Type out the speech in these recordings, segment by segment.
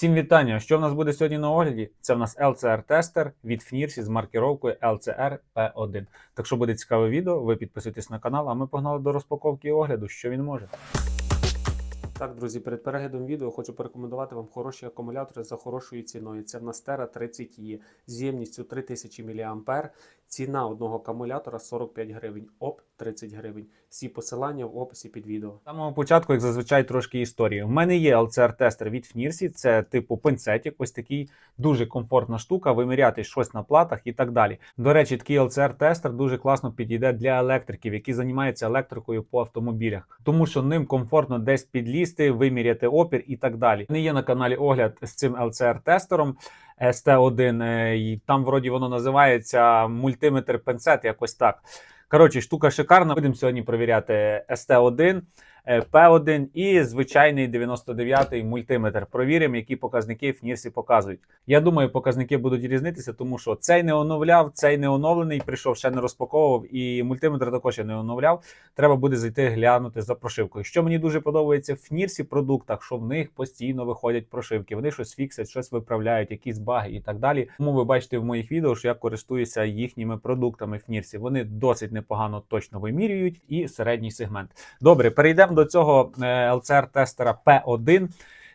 Всім вітання! Що в нас буде сьогодні на огляді? Це в нас LCR-тестер від FNIRSI з маркіровкою LCR P1. Так що буде цікаве відео, ви підписуйтесь на канал, а ми погнали до розпаковки і огляду, що він може. Так, друзі, перед переглядом відео хочу порекомендувати вам хороші акумулятори за хорошою ціною. Це в нас Terra 30 e з ємністю 3000 мА. Ціна одного акумулятора 45 гривень, ОП 30 гривень. Всі посилання в описі під відео. Самого початку, як зазвичай, трошки історії. У мене є LCR-тестер від FNIRSI, це типу пинцетик, ось такий дуже комфортна штука, виміряти щось на платах і так далі. До речі, такий LCR-тестер дуже класно підійде для електриків, які займаються електрикою по автомобілях, тому що ним комфортно десь підлізти, виміряти опір і так далі. Не є на каналі огляд з цим LCR-тестером. ST1, е, і там вроді воно називається мультиметр пенсет, якось так. Коротше, штука шикарна. Будемо сьогодні перевіряти ST1, е, P1 і звичайний 99-й мультиметр. Провіримо, які показники FNIRSI показують. Я думаю, показники будуть різнитися, тому що цей не оновляв, цей не оновлений, прийшов, ще не розпаковував, і мультиметр також я не оновляв. Треба буде зайти глянути за прошивкою. Що мені дуже подобається в FNIRSI продуктах, що в них постійно виходять прошивки. Вони щось фіксять, щось виправляють, якісь баги і так далі. Тому ви бачите в моїх відео, що я користуюся їхніми продуктами FNIRSI. Вони досить непогано точно вимірюють і середній сегмент. Добре, перейдемо до цього е, LCR-тестера P1.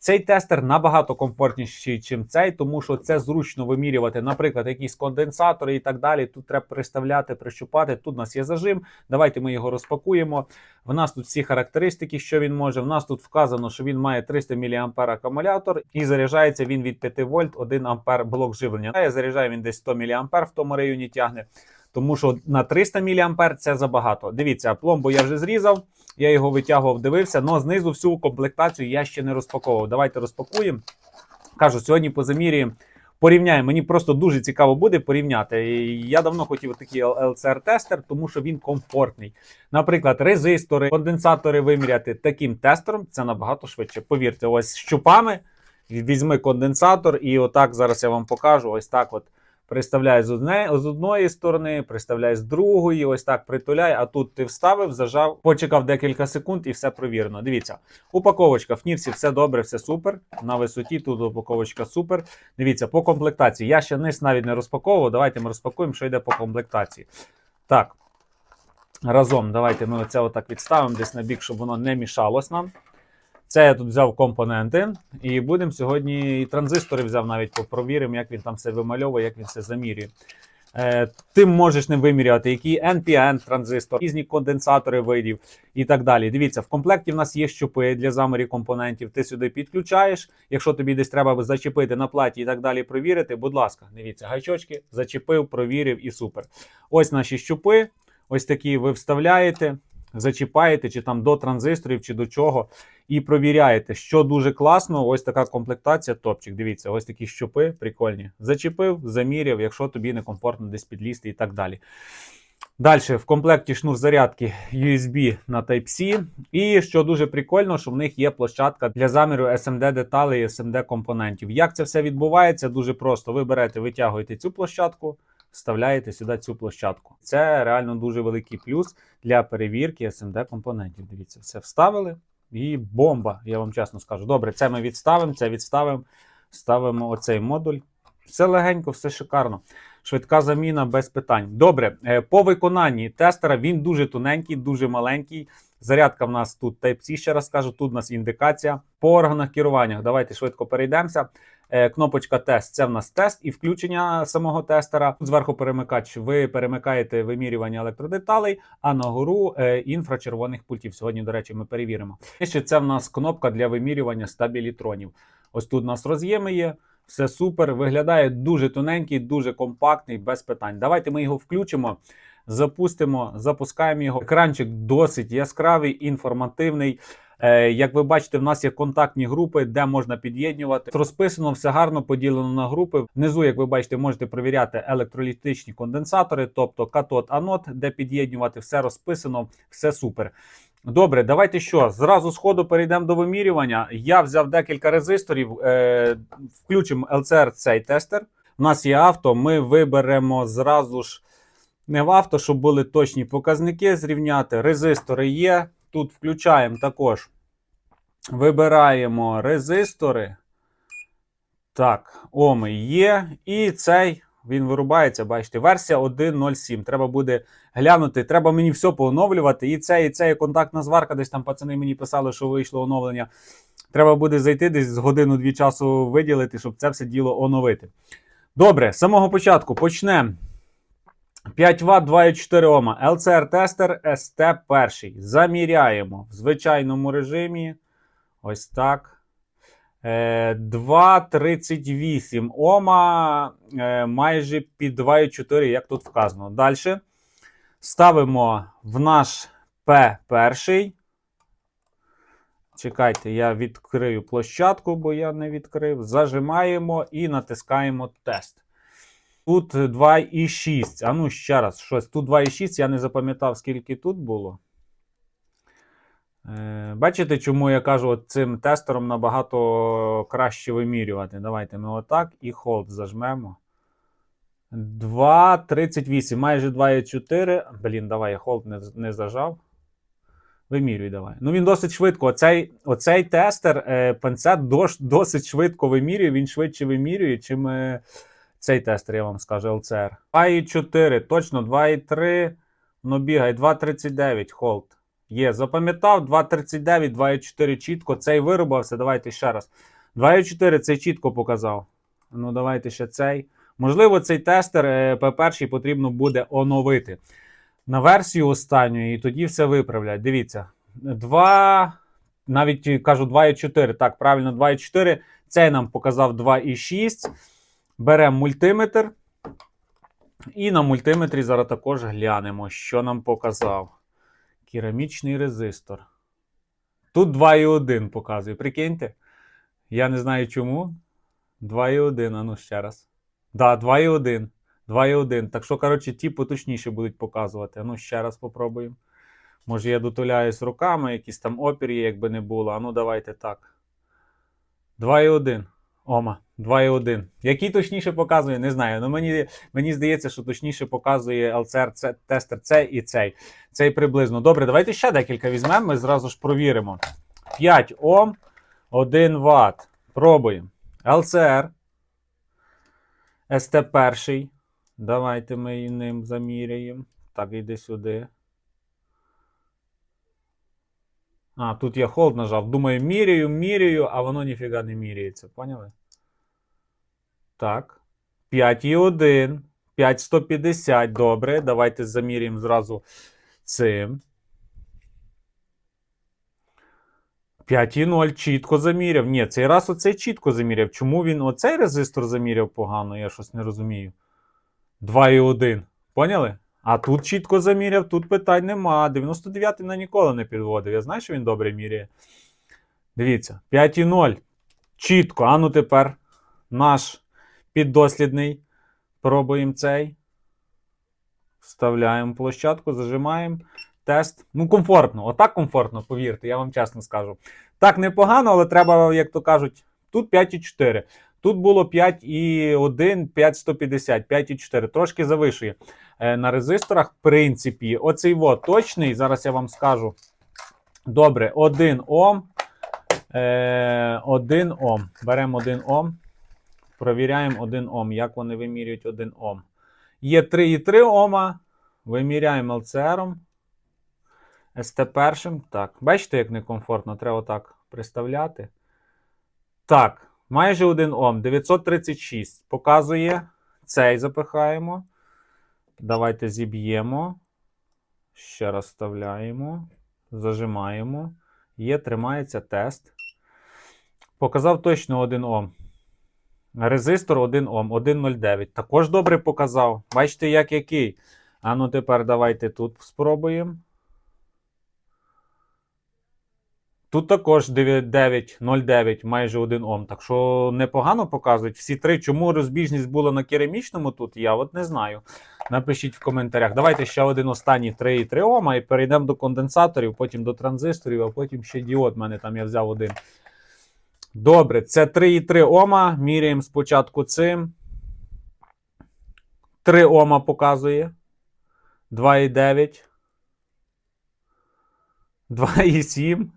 Цей тестер набагато комфортніший, ніж цей, тому що це зручно вимірювати, наприклад, якісь конденсатори і так далі. Тут треба приставляти, прищупати. Тут у нас є зажим. Давайте ми його розпакуємо. В нас тут всі характеристики, що він може. В нас тут вказано, що він має 300 мА акумулятор і заряджається він від 5 вольт 1 А блок живлення. Заряджає він десь 100 мА в тому районі тягне. Тому що на 300 мА це забагато. Дивіться, пломбу я вже зрізав, я його витягував, дивився, але знизу всю комплектацію я ще не розпаковував. Давайте розпакуємо. Кажу, сьогодні по замірі порівняємо. Мені просто дуже цікаво буде порівняти. Я давно хотів такий LCR-тестер, тому що він комфортний. Наприклад, резистори, конденсатори виміряти таким тестером це набагато швидше. Повірте, ось щупами візьми конденсатор, і отак зараз я вам покажу. Ось так от. Приставляй з, одне, з одної сторони, приставляй з другої, ось так притуляй, а тут ти вставив, зажав, почекав декілька секунд і все провірено. Дивіться, упаковочка в нірці, все добре, все супер. На висоті тут упаковочка супер. Дивіться, по комплектації. Я ще низ навіть не розпаковував. Давайте ми розпакуємо, що йде по комплектації. Так, разом давайте ми оце отак відставимо десь на бік, щоб воно не мішалось нам. Це я тут взяв компоненти, і будемо сьогодні і транзистори взяв навіть попровіримо, як він там все вимальовує, як він все замірює. Е, Ти можеш не виміряти, який NPN транзистор, різні конденсатори видів і так далі. Дивіться, в комплекті в нас є щупи для замірів компонентів. Ти сюди підключаєш. Якщо тобі десь треба зачепити на платі і так далі, провірити, будь ласка, дивіться, гайчочки зачепив, провірив і супер. Ось наші щупи. Ось такі ви вставляєте зачіпаєте, чи там до транзисторів, чи до чого, і провіряєте, що дуже класно. Ось така комплектація. Топчик. Дивіться, ось такі щупи прикольні. Зачепив, заміряв, якщо тобі некомфортно десь підлізти і так далі. Далі в комплекті шнур зарядки USB на Type-C. І що дуже прикольно, що в них є площадка для заміру SMD деталей і SMD компонентів. Як це все відбувається? Дуже просто. Ви берете, витягуєте цю площадку вставляєте сюди цю площадку. Це реально дуже великий плюс для перевірки SMD компонентів. Дивіться, все вставили і бомба, я вам чесно скажу. Добре, це ми відставимо, це відставимо. Ставимо оцей модуль. Все легенько, все шикарно. Швидка заміна без питань. Добре, е, по виконанні тестера він дуже тоненький, дуже маленький. Зарядка в нас тут Type-C, ще раз кажу, тут у нас індикація. По органах керування. Давайте швидко перейдемося. Е, кнопочка тест це в нас тест і включення самого тестера. Зверху перемикач. Ви перемикаєте вимірювання електродеталей, а нагору е, інфрачервоних пультів. Сьогодні, до речі, ми перевіримо. І ще це в нас кнопка для вимірювання стабілітронів. Ось тут у нас роз'єми є. Все супер. Виглядає дуже тоненький, дуже компактний, без питань. Давайте ми його включимо. Запустимо, запускаємо його. Екранчик досить яскравий, інформативний. Е, як ви бачите, в нас є контактні групи, де можна під'єднувати. Розписано все гарно поділено на групи. Внизу, як ви бачите, можете перевіряти електролітичні конденсатори, тобто катод, анод, де під'єднувати, все розписано, все супер. Добре, давайте що? Зразу з ходу перейдемо до вимірювання. Я взяв декілька резисторів, е, включимо LCR цей тестер. У нас є авто. Ми виберемо зразу ж не в авто, щоб були точні показники зрівняти. Резистори є. Тут включаємо також, вибираємо резистори. Так, оми є. І цей він вирубається, бачите, версія 1.07. Треба буде глянути. Треба мені все пооновлювати. І це, і це, і контактна зварка. Десь там пацани мені писали, що вийшло оновлення. Треба буде зайти десь з годину-дві часу виділити, щоб це все діло оновити. Добре, з самого початку почнемо. 5 Вт 2,4 Ома. LCR-тестер ST1. Заміряємо в звичайному режимі. Ось так. Е, 2,38 Ома. Е, майже під 2,4, як тут вказано. Далі. Ставимо в наш P1. Чекайте, я відкрию площадку, бо я не відкрив. Зажимаємо і натискаємо тест. Тут 2,6. А ну ще раз, щось. Тут 2,6. Я не запам'ятав, скільки тут було. Е, бачите, чому я кажу, цим тестером набагато краще вимірювати. Давайте ми отак і холд зажмемо. 2,38, майже 2,4. Блін, давай я холд не, не зажав. Вимірюй давай. Ну він досить швидко. Оцей, оцей тестер е, панцет дос, досить швидко вимірює. Він швидше вимірює, чим е, цей тестер, я вам скажу, LCR. 2,4, точно 2,3. Ну бігай, 2,39 холд. Є, запам'ятав 2,39, 2,4 чітко. Цей вирубався. Давайте ще раз. 2,4 цей чітко показав. Ну, давайте ще цей. Можливо, цей тестер е, P1 потрібно буде оновити на версію останню, і тоді все виправлять. Дивіться, 2, навіть кажу 2,4. Так, правильно, 2,4. Цей нам показав 2,6. Беремо мультиметр. І на мультиметрі зараз також глянемо, що нам показав. Керамічний резистор. Тут 2,1 показує. Прикиньте. Я не знаю чому. 2,1, а ну ще раз. Да, 2,1. 2,1. Так що, коротше, ті поточніше будуть показувати. А ну ще раз попробуємо. Може, я дотуляюсь руками, якісь там опір є, якби не було. А ну давайте так. 2,1. Ома, 2,1. Який точніше показує, не знаю. Ну мені мені здається, що точніше показує LCR тестер цей і цей. Цей приблизно. Добре, давайте ще декілька візьмемо, ми зразу ж провіримо. 5 Ом, 1 Вт. Пробуємо. LCR. ST1. Давайте ми ним заміряємо. Так, іди сюди. А, тут я холд нажав. Думаю, міряю, міряю, а воно ніфіга не міряється. Поняли? Так. 5,1. 5,150. Добре. Давайте заміряємо зразу цим. 5,0 чітко заміряв. Ні, цей раз оцей чітко заміряв. Чому він оцей резистор заміряв погано? Я щось не розумію. 2,1. Поняли? А тут чітко заміряв, тут питань нема. 99 на ніколи не підводив. Я знаю, що він добре міряє. Дивіться, 5,0. Чітко. А ну тепер наш піддослідний. Пробуємо цей. Вставляємо площадку, зажимаємо. Тест. Ну, комфортно. Отак комфортно, повірте, я вам чесно скажу. Так непогано, але треба, як то кажуть, тут 5,4. Тут було 5,1, 5,150, 5,4. Трошки завишує. Е, на резисторах, в принципі, оцей вот точний. Зараз я вам скажу. Добре, 1 Ом. Е, 1 Ом. Беремо 1 Ом. Провіряємо 1 Ом. Як вони вимірюють 1 Ом. Є 3,3 Ома. Виміряємо LCR. СТ1. Так, бачите, як некомфортно, треба так приставляти. Так, майже 1 Ом. 936. Показує. Цей запихаємо. Давайте зіб'ємо. Ще раз вставляємо. Зажимаємо. Є, тримається тест. Показав точно 1 Ом. Резистор 1 Ом, 1,09. Також добре показав. Бачите, як який. А ну тепер давайте тут спробуємо. Тут також 9,09, майже 1 Ом. Так що непогано показують. Всі три. Чому розбіжність була на керамічному тут, я от не знаю. Напишіть в коментарях. Давайте ще один останній 3,3 Ома і перейдемо до конденсаторів, потім до транзисторів, а потім ще діод. У мене там я взяв один. Добре, це 3,3 Ома. Міряємо спочатку цим. 3 Ома показує. 2,9. 2,7.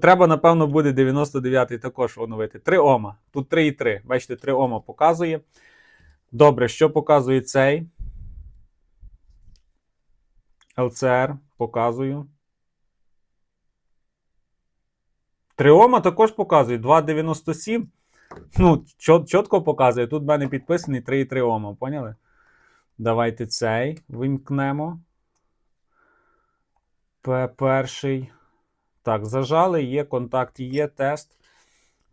Треба, напевно, буде 99-й також оновити. 3 Ома. Тут 3,3. Бачите, 3 Ома показує. Добре, що показує цей? LCR показую. 3 Ома також показує 2,97. Ну, чітко показує. Тут в мене підписаний 3,3 Ома, поняли? Давайте цей вимкнемо. П- Перший. Так, зажали, є контакт, є тест.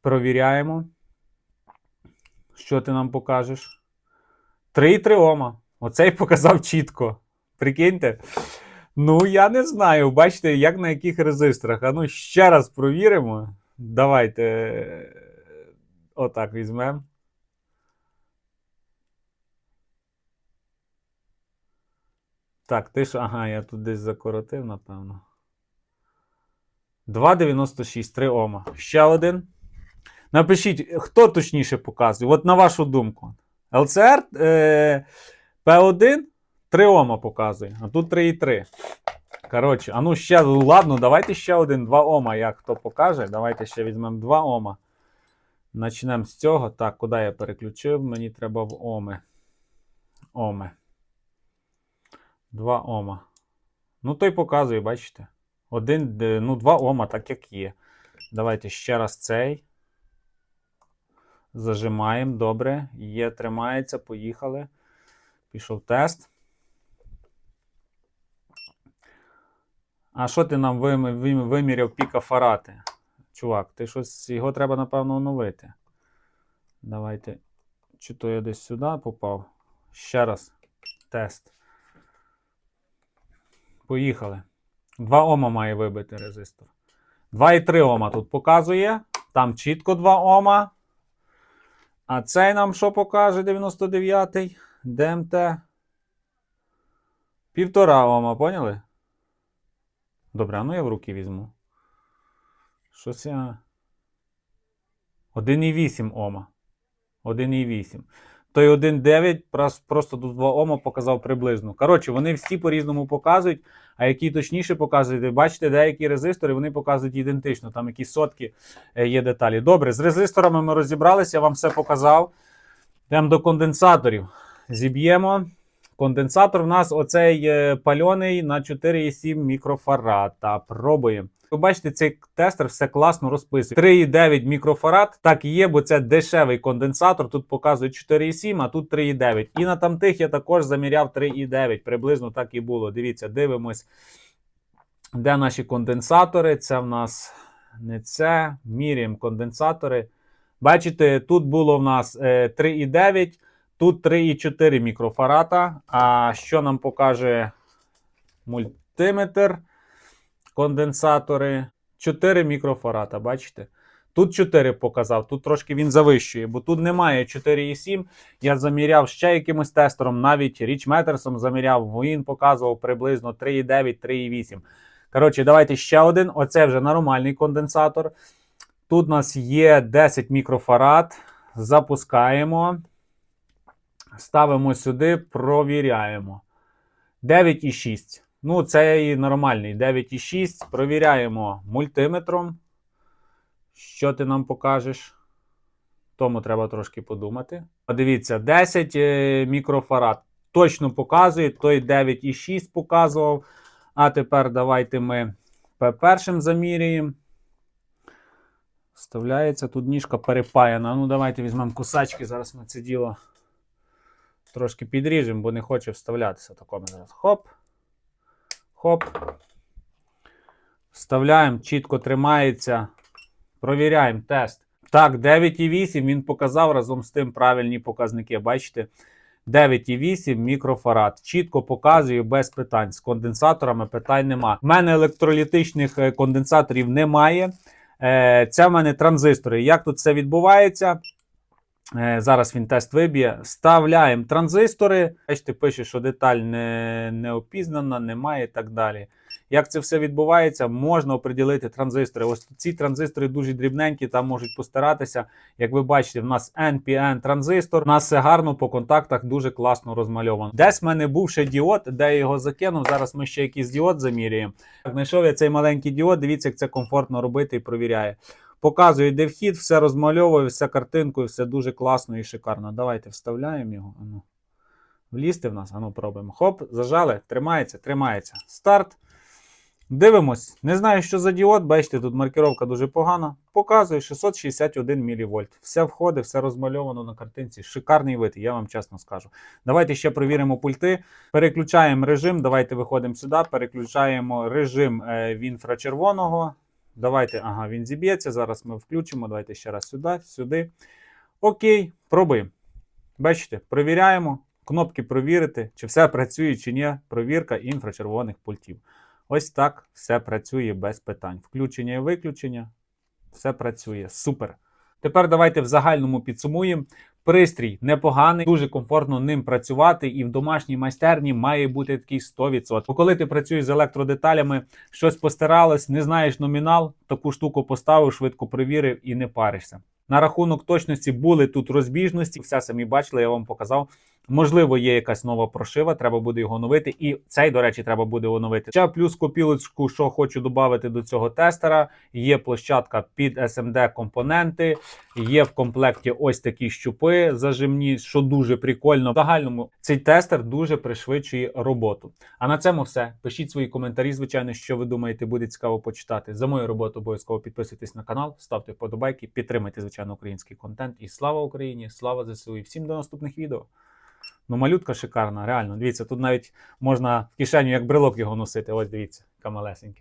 Провіряємо. Що ти нам покажеш? 3,3 Ома. Оцей показав чітко. Прикиньте. Ну, я не знаю. Бачите, як на яких резисторах. А ну ще раз провіримо. Давайте. е, Отак візьмемо. Так, ти ж. Ага, я тут десь закоротив, напевно. 2,96, 3 Ома. Ще один. Напишіть, хто точніше показує. От на вашу думку. LCR е, P1 3 Ома показує, а тут 3,3. Коротше, а ну ще, ладно, давайте ще один 2 Ома, як хто покаже. Давайте ще візьмемо 2 Ома. Начнемо з цього. Так, куди я переключив? Мені треба в Оми. Оми. 2 Ома. Ну, той показує, бачите? Один, ну, 2 Ома, так як є. Давайте ще раз цей. Зажимаємо. Добре. Є, тримається. Поїхали. Пішов тест. А що ти нам вим- вим- виміряв пікафарати? Чувак, ти щось. Його треба, напевно, оновити. Давайте. Чи то я десь сюди попав? Ще раз. Тест. Поїхали. 2 Ома має вибити резистор. 2,3 Ома тут показує. Там чітко 2 Ома. А цей нам що покаже 99-й? ДМТ. Півтора Ома, поняли? Добре, а ну я в руки візьму. Щось я. 1,8 Ома. 1,8. Той 1,9 просто тут 2 Ома показав приблизно. Коротше, вони всі по-різному показують, а які точніше показують, ви бачите, деякі резистори вони показують ідентично, там якісь сотки е, є деталі. Добре, з резисторами ми розібралися, я вам все показав. Йдемо до конденсаторів. Зіб'ємо. Конденсатор в нас оцей е, пальоний на 4,7 мікрофарада. Пробуємо. Ви бачите, цей тестер все класно розписує. 3,9 мікрофарад, так і є, бо це дешевий конденсатор. Тут показує 4,7, а тут 3,9. І на тамтих я також заміряв 3,9. Приблизно так і було. Дивіться, дивимось, де наші конденсатори. Це в нас не це. Міряємо конденсатори. Бачите, тут було в нас е, 3,9, тут 3,4 мікрофарада. А що нам покаже мультиметр? Конденсатори 4 мікрофарада, бачите? Тут 4 показав, тут трошки він завищує, бо тут немає 4,7. Я заміряв ще якимось тестером, навіть річметерсом заміряв, він показував приблизно 3,9, 3,8. Коротше, давайте ще один. Оце вже нормальний конденсатор. Тут у нас є 10 мікрофарад. Запускаємо. Ставимо сюди, провіряємо. 9,6. Ну, це і нормальний. 9,6. Провіряємо мультиметром. Що ти нам покажеш? Тому треба трошки подумати. Подивіться, 10 е, мікрофарад. Точно показує, той 9,6 показував. А тепер давайте ми першим замірюємо. Вставляється, тут ніжка перепаяна. Ну, давайте візьмемо кусачки. Зараз ми це діло трошки підріжемо, бо не хоче вставлятися. Такому зараз. Хоп. Хоп. Вставляємо, чітко тримається. Провіряємо тест. Так, 9,8 він показав разом з тим правильні показники. Бачите? 9,8 мікрофарад. Чітко показує без питань. З конденсаторами питань нема. У мене електролітичних е, конденсаторів немає. Е, Це в мене транзистори. Як тут це відбувається? Е, Зараз він тест виб'є. Вставляємо транзистори. Бачите, пише, що деталь не, не опізнана, немає і так далі. як це все відбувається, можна оприділити транзистори. Ось ці транзистори дуже дрібненькі, там можуть постаратися. Як ви бачите, в нас NPN транзистор. У нас все гарно по контактах дуже класно розмальовано. Десь в мене був ще діод, де я його закинув. Зараз ми ще якийсь діод заміряємо. Знайшов я цей маленький діод. Дивіться, як це комфортно робити і провіряє. Показує, де вхід, все розмальовує, все картинкою, все дуже класно і шикарно. Давайте вставляємо його. Ану. Влізти в нас, ану пробуємо. Хоп, зажали, тримається, тримається. Старт. Дивимось. Не знаю, що за діод. Бачите, тут маркировка дуже погана. Показує 661 мВ. Все входить, все розмальовано на картинці. Шикарний вид, я вам чесно скажу. Давайте ще перевіримо пульти. Переключаємо режим. Давайте виходимо сюди, переключаємо режим е, в інфрачервоного. Давайте, ага, він зіб'ється. Зараз ми включимо. Давайте ще раз сюди, сюди. Окей, пробуємо. Бачите, провіряємо. Кнопки провірити, чи все працює, чи ні. Провірка інфрачервоних пультів. Ось так все працює без питань. Включення і виключення. Все працює. Супер. Тепер давайте в загальному підсумуємо. Пристрій непоганий, дуже комфортно ним працювати, і в домашній майстерні має бути такий 100%. Бо коли ти працюєш з електродеталями, щось постаралось, не знаєш номінал, таку штуку поставив, швидко перевірив і не паришся. На рахунок точності були тут розбіжності, все самі бачили, я вам показав. Можливо, є якась нова прошива, треба буде його оновити. І цей, до речі, треба буде оновити. Ще плюс копілочку, що хочу додати до цього тестера. Є площадка під SMD компоненти, є в комплекті ось такі щупи зажимні, що дуже прикольно. В загальному цей тестер дуже пришвидшує роботу. А на цьому все. Пишіть свої коментарі, звичайно, що ви думаєте, буде цікаво почитати. За мою роботу обов'язково підписуйтесь на канал, ставте вподобайки, підтримайте, звичайно, український контент. І слава Україні! Слава ЗСУ! І всім до наступних відео. Ну, малютка шикарна, реально. Дивіться, тут навіть можна в кишеню як брелок його носити. Ось дивіться, яка малесенька.